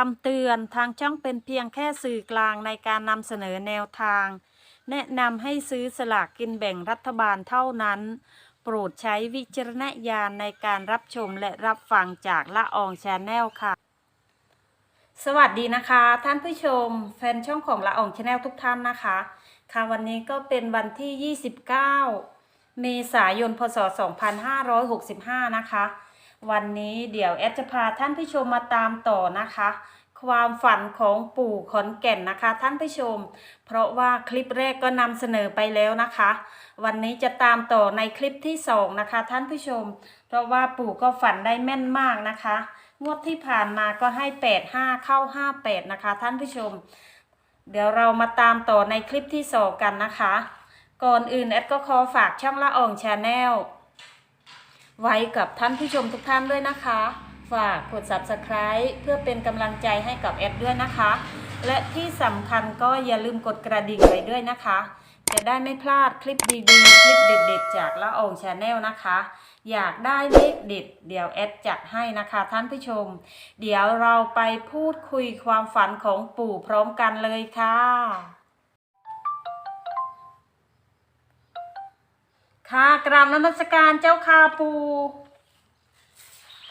คำเตือนทางช่องเป็นเพียงแค่สื่อกลางในการนำเสนอแนวทาง แนะนำให้ซื้อสลากกินแบ่งรัฐบาลเท่านั้น โปรดใช้วิจารณญาณในการรับชมและรับฟังจากละอองชาแนลค่ะ สวัสดีนะคะ ท่านผู้ชม แฟนช่องของละอองชาแนลทุกท่านนะคะ ค่ะวันนี้ก็เป็นวันที่ 29 เมษายน พศ 2565 นะคะ วันนี้เดี๋ยวแอดจะพาท่านผู้ชมมาตามต่อนะคะ ความฝันของปู่ขอนแก่นนะคะ ท่านผู้ชม เพราะว่าคลิปแรกก็นำเสนอไปแล้วนะคะ วันนี้จะตามต่อในคลิปที่สองนะคะ ท่านผู้ชม เพราะว่าปู่ก็ฝันได้แม่นมากนะคะ งวดที่ผ่านมาก็ให้ 85 เข้า 58 นะคะ ท่านผู้ชม เดี๋ยวเรามาตามต่อในคลิปที่สองกันนะคะ ก่อนอื่นแอดก็ขอฝากช่องละอองชาแนล ไว้กับท่านผู้ชมทุกท่านด้วยนะคะ ฝากกด subscribe เพื่อเป็นกำลังใจให้กับแอดด้วยนะคะ และที่สำคัญก็อย่าลืมกดกระดิ่งไว้ด้วยนะคะ จะได้ไม่พลาดคลิปดีๆ คลิปเด็ดๆ จากละอองชาแนลนะคะ อยากได้เลขเด็ด เดี๋ยวแอดจัดให้นะคะท่านผู้ชม เดี๋ยวเราไปพูดคุยความฝันของปู่พร้อมกันเลยค่ะ ค่ะกราบนมัสการเจ้าค่ะปู่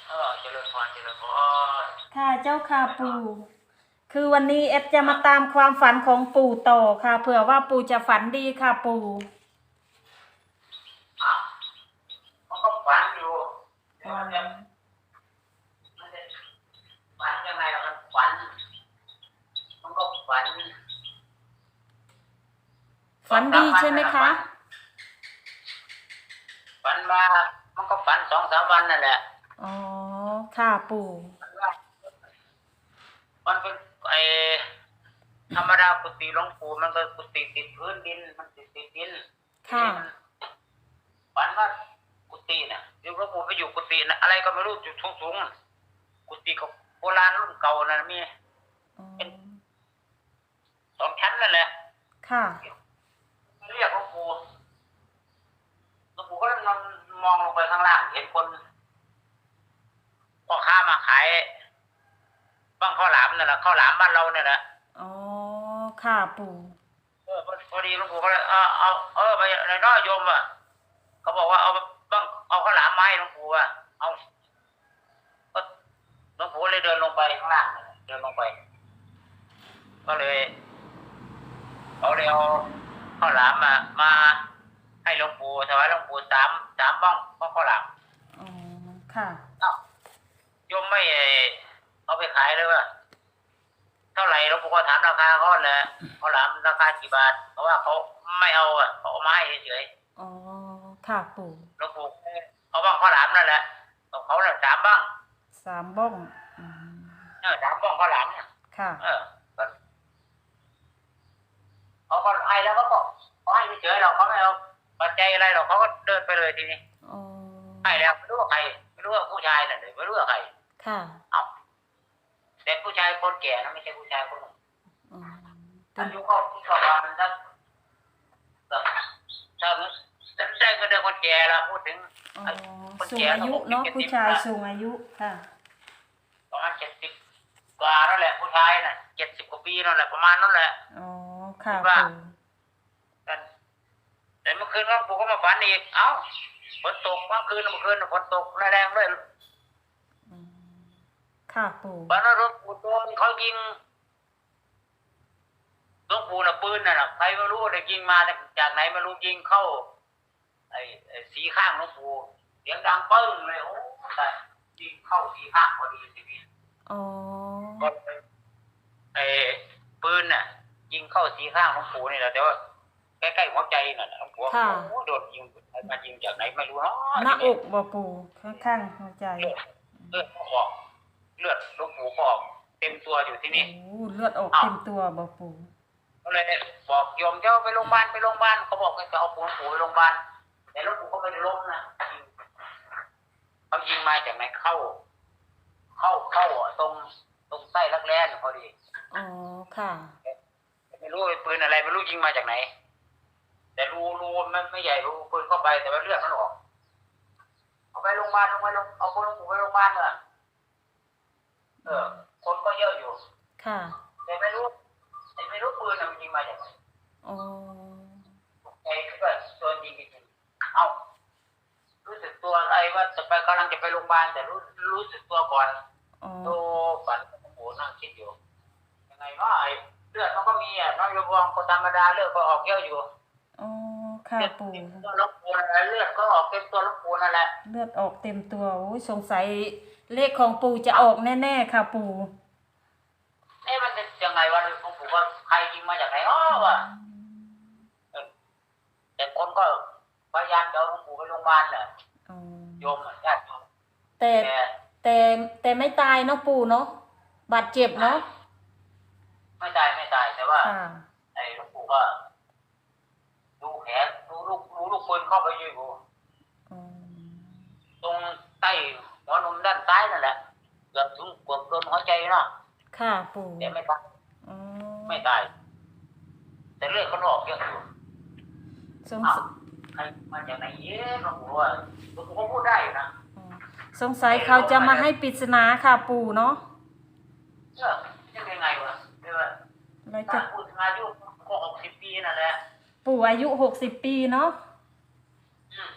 เออเจริญพรเจริญพรค่ะเจ้าค่ะปู่คือวันนี้เอดจะมาตามความฝันของปู่ต่อค่ะเผื่อว่าปู่จะฝันดีค่ะปู่อะมันก็ฝันอยู่แต่อืมันจะมมันจะฝันยังไงล่ะมันฝัน มันก็ฝัน ฝันดีใช่ไหมคะ ฝันมามันก็ฝันสองสามวันนั่นแหละอ๋อค่ะปู่ฝันว่ามันเป็นไอธรรมดากุฏิหลวงปู่มันก็กุฏิติดพื้นดิน มันติดติดดินค่ะฝันว่ากุฏิเนี่ยอยู่หลวงปู่ไปอยู่กุฏินะอะไรก็ไม่รู้จุดสูงๆกุฏิก็โบราณรุ่นเก่านะมีอ๋อสองชั้นนั่นแหละ ค่ะ เรียกหลวงปู่หลวงปู่ก็นอนมองลงไปข้างล่าง เห็น คนพ่อค้ามาขายบ้างข้าวหลามนั่นแหละข้าวหลามบ้านเราเนี่ยแหละอ๋อค่ะปู่เออพอพอดีหลวงปู่ก็เลยเอาเอาเออไปในน้อยโยมอะเขาบอกว่าเอาบ้างเอาข้าวหลามไมาให้หลวงปู่อะเอาก็หลวงปู่เลยเดินลงไปข้างล่างเดินลงไป ก็เลยเขาเลยเอาข้าวหลามมามาให้หลวงปู่ถวายหลวงปู่สามสามบ้องเพราะข้าวหลามอ๋อ ค่ะ เอ้าโยมไม่เอาไปขายเลยว่าเท่าไหร่หลวงปู่ก็ถามราคาเขาแหละข้าวหลามราคากี่บาทเพราะว่าเขาไม่เอาอะเขาเอามาให้เฉยอ๋อค่ะปู่ๆหลวงปู่เอาบ้างข้าวหลามนั่นแหละของเขาเนี่ยสามบ้างสามบ้องอืมเออสามบ้องข้าวหลามเนี่ยค่ะ เออก็เขาก็ให้แล้วเขาก็เขาให้เฉยๆเราเขาไม่เอาปัจจัยอะไรหรอกเขาก็เดินไปเลยทีนี้อ๋อให้แล้วไม่รู้ว่าใครไม่ รู้ว่าผู้ชายน่ะเดี๋ยวไม่รู้ว่าใคร ค่ะเอาแต่ผู้ชายคนแก่นะไม่ใช่ผู้ชายคนหนุ่มอ๋ออายุเขาประมาณสักสักถ้าถ้าได้ก็เดินคนแก่ละพูดถึง อ๋อสูงอายุเนาะผู้ชายสูงอายุค่ะ ประมาณเจ็ดสิบกว่านั่นแหละผู้ชายน่ะเจ็ดสิบกว่าปีนั่นแหละประมาณนั่นแหละ อ๋อ ค่ะคิดว่า ปู่แต่แต่เมื่อคืนก็ผมก็มาฝันอีกเอ้า ฝนตกเมื่อคืนเมื่อคืนฝนตกแรงๆด้วยอืมค่ะปู่ฝันว่ารถปู่โดนเขายิงหลวงปู่น่ะปืนน่ะนะใครไม่รู้ได้ยิงมาจากไหนไม่รู้ยิงเข้าไอ้ไอ้สีข้างหลวงปู่เสียงดังปึ้งเลยโอ้แต่ยิงเข้าสีข้างพอดีทีนี้อ๋อก็เลยไอ้ปืนน่ะ ยิงเข้าสีข้างหลวงปู่นี่แหละแต่ว่าใกล้ๆหัวใจน่ะหลวงปู่ค่ะโอ้โดนยิงใคร มายิงจากไหนไม่รู้เนาะหน้าอกบ่ปู่ข้างๆหัวใจเลือดเลือดก็ออก เลือดหลวงปู่ก็ออก เต็มตัวอยู่ที่โอ้นี่เลือดออกอ้าวเต็มตัวบ่ปู่ก็เลยบอกโยมเจ้าไปโรงพยาบาลไปโรงพยาบาลเขาบอกให้จะเอาปู่หลวงปู่ไปโรงพยาบาลแต่หลวงปู่ก็ไม่ได้ล้มนะยิงเขายิงมาจากไหนเข้า เข้าเข้าตรงตรงไส้รักแร้น่ะพอดีอ๋อค่ะไม่รู้ไอ้ปืนอะไรไม่รู้ยิงมาจากไหน แต่รูรูมันไม่ใหญ่รูปืนเข้าไปแต่ว่าเลือดมันออกเอาไปโรงพยาบาลเอาไปโรงเอาไปโรงพยาบาลเนี่ยเออ คนก็เยอะอยู่ ค่ะ แต่ไม่รู้แต่ไม่รู้ปืนมันยิงมาจากไหนโอ้ไอ้ก็โดนยิงจริงเอารู้สึกตัวไอ้ว่าจะไปกำลังจะไปโรงพยาบาลแต่รู้รู้สึกตัวก่อนโตฝันโอ้โหนั่งคิดอยู่ยังไงว่าไอ้เลือดมันก็มีอะน้องโยบองคนธรรมดาเลือดก็ออกเยอะอยู่ ค่ะเลือดปู่เต็มตัวลูกปูนั่นแหละเลือดก็ออกเต็มตัวลูกปูนั่นแหละเลือดออกเต็มตัวโอ้ยสงสัยเลขของปู่จะออกแน่ๆค่ะปู่เอ๊ะมันจะยังไงวะหลวงปู่ว่าใครยิงมาจากไหนอ๋อวะแต่คนก็พยายามจะเอาหลวงปู่ไปโรงพยาบาลแหละอ๋อโยมอะญาติโยมแต่แต่แต่แต่ไม่ตายเนาะปู่เนาะบาดเจ็บเนาะไม่ตายไม่ตายแต่ว่า ค่ะ ไอ้หลวงปู่ก็ดูแผลดู ลูกดูลูกปืนเข้าไปอยู่อ๋อตรงใต้หัวนมด้านซ้ายนั่นแหละเกือบถึงเกือบเกินหัวใจเนาะค่ะปู่แต่ไม่ตายอ๋อไม่ตาย แต่เลือดเขาออกเยอะอยู่สงอ้าวสัยใครมาจากไหนเย้หลวงปู่ว่าหลวงปู่ก็พูดได้อยู่นะอ๋อสงสัยเขาจะมาให้ปริศนาค่ะปู่เนาะเออยังไงวะเดี๋ยวว่าแล้วถ้าจะพูดถึงอายุก็หกสิบปีนั่นแหละปู่อายุหกสิบปีเนาะ อืม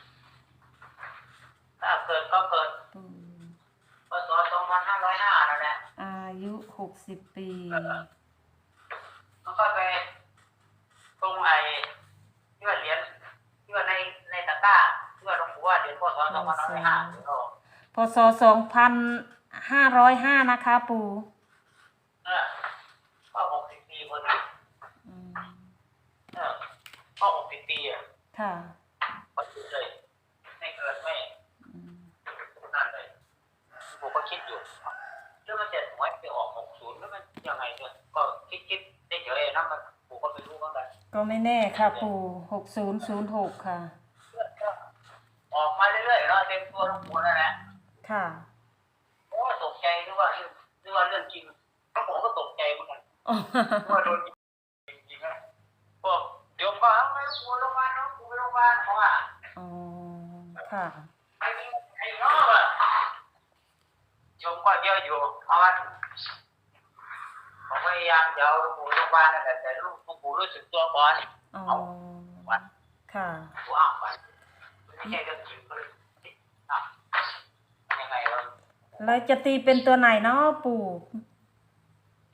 ถ้าเกิดก็เกิดปู่พศสองพันห้าร้อยห้านั่นแหละอายุหกสิบปี มันก็ไปตรงไอ้ที่ว่าเหรียญที่ว่าในในตะกร้าที่ว่าหลวงปู่ว่าเหรียญพศสองพันห้าร้อยห้าเดี๋ยวเราพศสองพันห้าร้อยห้านะคะปู่เออก็หกสิบปีพอดีอืมเออก็หกสิบปีอะ ค่ะ พอดีเลยไม่เกินไม่ อืม นั่นเลยผมก็คิดอยู่แล้วมันจะหวยไปออกหกศูนย์แล้วมันยังไงเนี่ย ก็คิดคิดได้เฉยๆนะมันผมก็ไม่รู้เหมือนกันก็ไม่แน่ค่ะ ปู่หกศูนย์ศูนย์หกค่ะออกมาเรื่อยๆเนาะเต็มตัวหลวงปู่นั่นแหละค่ะ โอ้ตกใจนึกว่านึกว่าเรื่องจริงแล้วผมก็ตกใจเหมือนกันนึกว่าโดนจริงๆนะพวกโยมก็เอาไปหลวงปู่โรงพยาบาลเนาะปู่ไปโรงพยาบาลเขาว่าอ๋อค่ะ ไอ้นี่ไอ้เนาะว่ะโยมก็เยอะอยู่เพราะว่า ผมพยายามจะเอาหลวงปู่โรงพยาบาลนั่นแหละแต่หลวงปู่รู้สึกตัวก่อนอ๋อเอาวัดค่ะว้าวไปไม่ใช่เรื่องจริงเลยอะยังไงวะแล้วจะตีเป็นตัวไหนเนาะปู่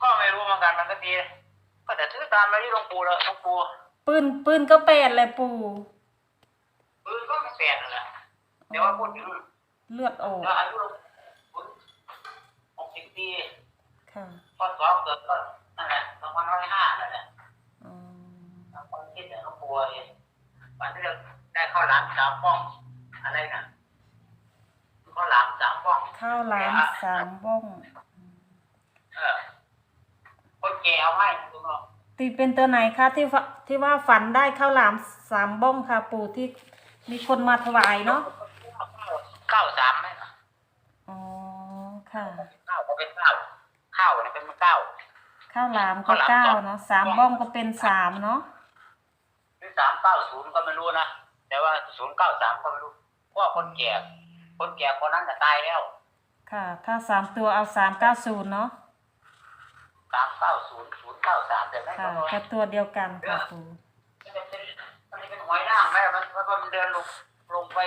ก็ไม่รู้เหมือนกันมันก็ดีก็แต่ถือตามมาที่หลวงปู่แล้วหลวงปู่ปืนปืนก็แปดเลยปู่ปืนก็ไม่เปลี่ยนนั่นแหละแต่ว่าพูดถึงเลือดออกแล้วอายุหลวงปู่หกสิบปี ค่ะพอสองเกิดก็นั่นแหละสองพันร้อยห้านั่นแหละอ๋อสองคนคิดแต่หลวงปู่เองวันที่เราได้ข้าวหลามสามป้อง อะไรนะข้าวหลามสามป้องข้าวหลามสามบ้อง เออคนแก่เอาให้นะคุณน้องตีเป็นตัวไหนคะที่ว่าที่ว่าฝันได้ข้าวหลามสามบ้องค่ะ ปู่ที่มีคนมาถวายเนาะข้าวสามไหมอ๋อค่ะข้าวก็เป็นข้าว ข้าวเนี่ยเป็นข้าวข้าวหลามก็เก้าเนาะสามบ้องก็เป็นสามเนาะหรือสามเก้าศูนย์ก็ไม่รู้นะแต่ว่าศูนย์เก้าสามก็ไม่รู้เพราะว่าคนแก่คนแก่คนนั้นจะตายแล้ว ค่ะถ้าสามตัวเอาสามเก้าศูนย์เนาะสามเก้าศูนย์ศูนย์เก้าสามแต่ไม่ค่ะรู้ก็ตัวเดียวกันค่ะปู่มันจะเป็นมันจะเป็นหอยนางไหมมันมันมันเดินลงลงไป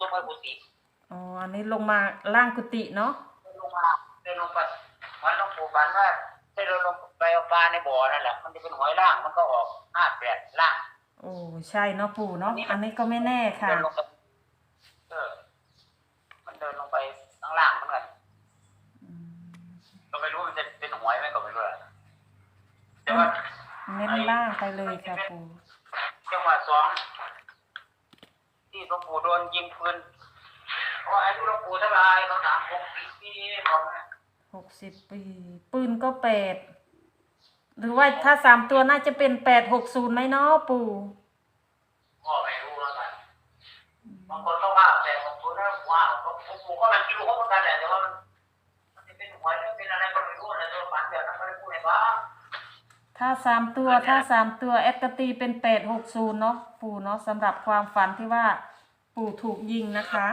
ลงไปกุฏิอ๋ออันนี้ลงมาล่างกุฏิเนาะเดินลงมาเดินลงไป ฝันว่าให้เดินลงไปเอาปลาในบ่อนั่นแหละ มันจะเป็นหอยล่างมันก็ออกห้าแปดล่าง โอ้ใช่เนาะปู่เนาะอันนี้ก็ไม่แน่ค่ะ เดินลงไปเออ มันเดินลงไปข้างล่างเหมือนกันอืมก็ไม่รู้มันจะเป็นหวยไหมก็ไม่รู้แหละแต่ว่าเน้นล่างไปเลยค่ะปู่จังหวะสองที่หลวงปู่โดนยิงปืนเพราะอายุหลวงปู่เท่าไหรเขาถามผมปีปีผมนะหกสิบปี ปืนก็แปดหรือว่าถ้าสามตัวน่าจะเป็นแปดหกศูนย์ไหมเนาะปู่ก็ไม่รู้แล้วกันบางคนก็ว่าแต่ผมรู้นะว่าผมผมก็ไม่รู้เขาเหมือนกันแหละแต่ว่ามันมันจะเป็นหวยหรือเป็นอะไรก็ไม่รู้นะตัวฝันแบบนั้นไม่ได้พูดให้บ้างถ้าสามตัวถ้าสามตัวแอดกตีเป็นแปดหกศูนย์เนาะปู่เนาะสำหรับความฝันที่ว่าปู่ถูกยิงนะคะ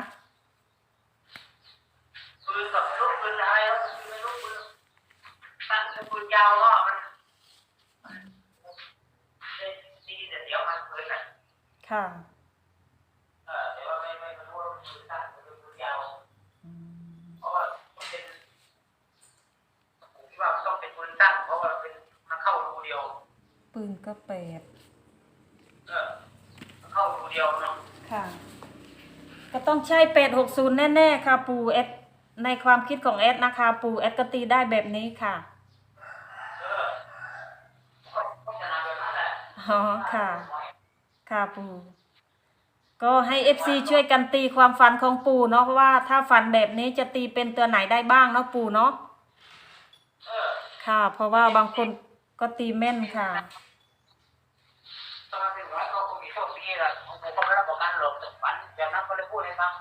ปืนกับลูกปืนอะไร ยาวก็มันดีแต่เดี๋ยวมันเปิดอะค่ะ เออแต่ว่าไม่ไม่รู้ว่านคือสั้นหรือมันยาวเพราะว่าเป็นผมว่ามันต้องเป็นปืนสั้นเพราะว่าเป็นมันเข้ารูเดียว ปืนก็แปดเออมัเข้ารูเดียวเนาะค่ะ ก็ต้องใช่แปดหกศูนย์แน่ ๆ ค่ะ ปูเอสในความคิดของเอสนะคะ ปูเอสก็ตีได้แบบนี้ค่ะ อ๋อค่ะ ค่ะปูก็ให้เอฟซีช่วยกันตีความฝันของปูเนาะเพราะว่าถ้าฝันแบบนี้จะตีเป็นตัวไหนได้บ้างเนาะปูเนาะเออค่ะ เพราะว่าบางคนก็ตีแม่นค่ะตอนเป็นร้อยก็คงมีโชคดีแหละผมก็ไม่รับประกันหรอกแต่ฝันแบบนั้นก็เลยพูดให้ฟัง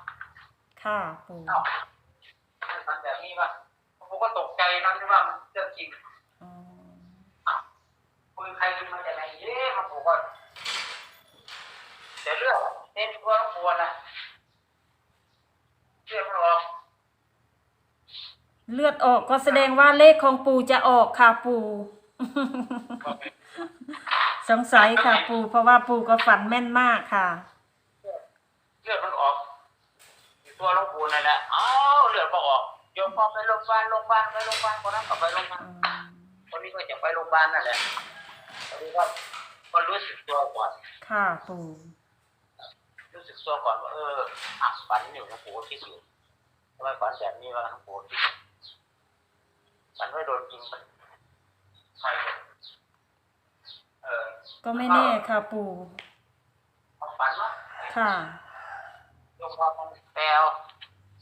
ค่ะปูเอ้าฝันแบบนี้ป่ะผมก็ตกใจนะที่ว่ามันเรื่องจริงอ๋อ คุยใครมาจากไหนเย้มันบอกว่าแต่เรื่องเต้นกลัวกลัวนะเรื่องมันออกเลือดออกก็แสดงว่าเลขของปูจะออกค่ะปูสงสัยค่ะปูเพราะว่าปูก็ฝันแม่นมากค่ะ เลือดมันออกอยู่ตัวหลวงปู่นั่นแหละเอ้าเลือดก็ออกโยมพอไปโรงพยาบาลโรงพยาบาลไปโรงพยาบาลคนนั้นก็ไปโรงพยาบาลอืมคนนี้ก็จะไปโรงพยาบาลนั่นแหละต อนนี้ก็ก็รู้สึกตัวก่อน ค่ะปูรู้สึกตัวก่อนว่าเอออะฝันอยู่หลวงปู่ก็คิดอยู่ทำไมฝันแบบนี้วะหลวงปู่คิดฝันว่าโดนยิงมันใครเนี่ยเออก็ไม่แน่ค่ะปูความฝันวะค่ะโยมพอมันแปลว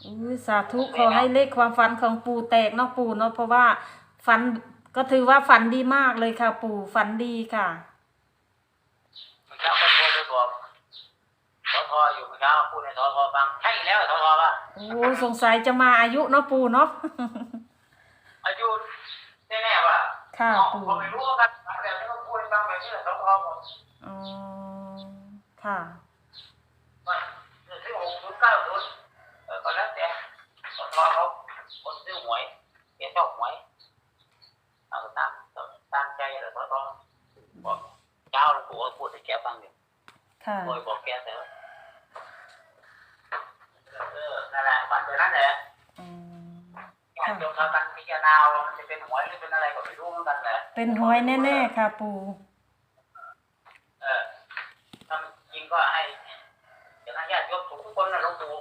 อุ้ยสาธุขอให้เลขความฝันของปูแตกเนาะปูเนาะเพราะว่าฝัน ก็ถือว่าฝันดีมากเลยค่ะ ปูฝันดีค่ะเมื่อเช้าก็โทรไปบอกสทอยู่เมื่อเช้าพูดให้สทฟัง ใช่แล้วสทว่าโอ้สงสัยจะมาอายุเนาะปูเนาะ อายุแน่ๆว่าค่ะอ๋อปูผมไม่รู้ว่ากันแบบนี้ก็พูดให้ฟังแบบนี้แหละสทบอกอ๋อค่ะว่าซื้อหกศูนย์เก้าศูนย์เออก็แล้วแต่สทเขาคนซื้อหวยเกี่ยชอบหวยเอาตามตามใจเลยสทบอก เจ้าหลวงปู่ก็พูดให้แกฟังอยู่ค่ะโดยบอกแกแต่ว่าเออนั่นแหละฝันแบบนั้นแหละอืมญาติโยมเขากันพิจารณาว่ามันจะเป็นหวยหรือเป็นอะไรก็ไม่รู้เหมือนกันแหละ เป็นหวยแน่ๆค่ะปูเออถ้าจริงก็ให้เดี๋ยวให้ญาติโยมถูกทุกคนนะหลวงปู่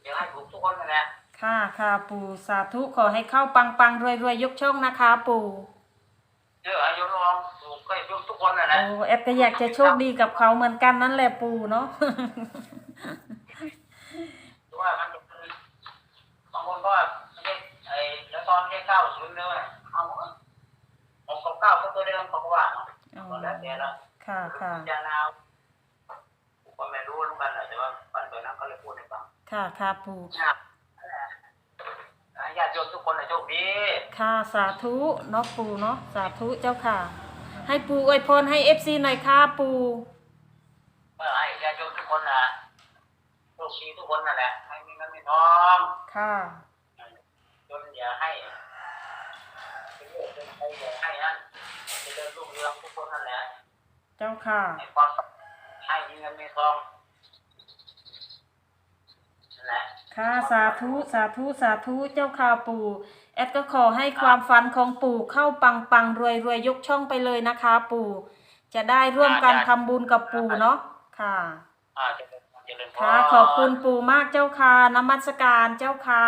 เดี๋ยวให้ถูกทุกคนนั่นแหละค่ะค่ะปูสาธุขอให้เข้าปังปังรวยรวยๆยกช่องนะคะปู เออให้โยม โอ้แอปก็อยากจะโชคดีกับเขาเหมือนกันนั่นแหละปูเนาะ เพราะว่ามันจะเป็นบางคนก็ไม่ใช่ไอ้แล้วตอนแค่เก้าศูนย์เลยเอาของเก้าก็ตัวเดิมเขาก็ว่าเนาะอ๋อ ก็แล้วแต่ละค่ะค่ะพิจารณาผมก็ไม่รู้เหมือนกันแหละแต่ว่าฝันแบบนั้นก็เลยพูดให้ฟังค่ะค่ะปูนะนั่นแหละญาติโยมทุกคนนะโชคดี ค่ะสาธุเนาะปูเนาะสาธุเจ้าค่ะ ให้ปูอวยพรให้เอฟซีหน่อยค่ะปูเมื่อให้ญาติโยมทุกคนนะโชคดีทุกคนนั่นแหละให้มีเงินมีทองค่ะจนอย่าให้เป็นโรคเป็นภัยอย่าให้นั่นจะเดินรุ่งเรืองทุกคนนั่นแหละเจ้าค่ะให้ความสุขให้มีเงินมีทองนั่นแหละ ค่ะสาธุสาธุสาธุเจ้าค่ะปู่แอดก็ขอให้ความฝันของปู่เข้าปังปังรวยรวยยกช่องไปเลยนะคะ ปู่ จะได้ร่วมกันทำบุญกับปู่เนาะค่ะอ่าเจริญพรเจริญพรค่ะขอบคุณปู่มากเจ้าค่ะนมัสการเจ้าค่ะ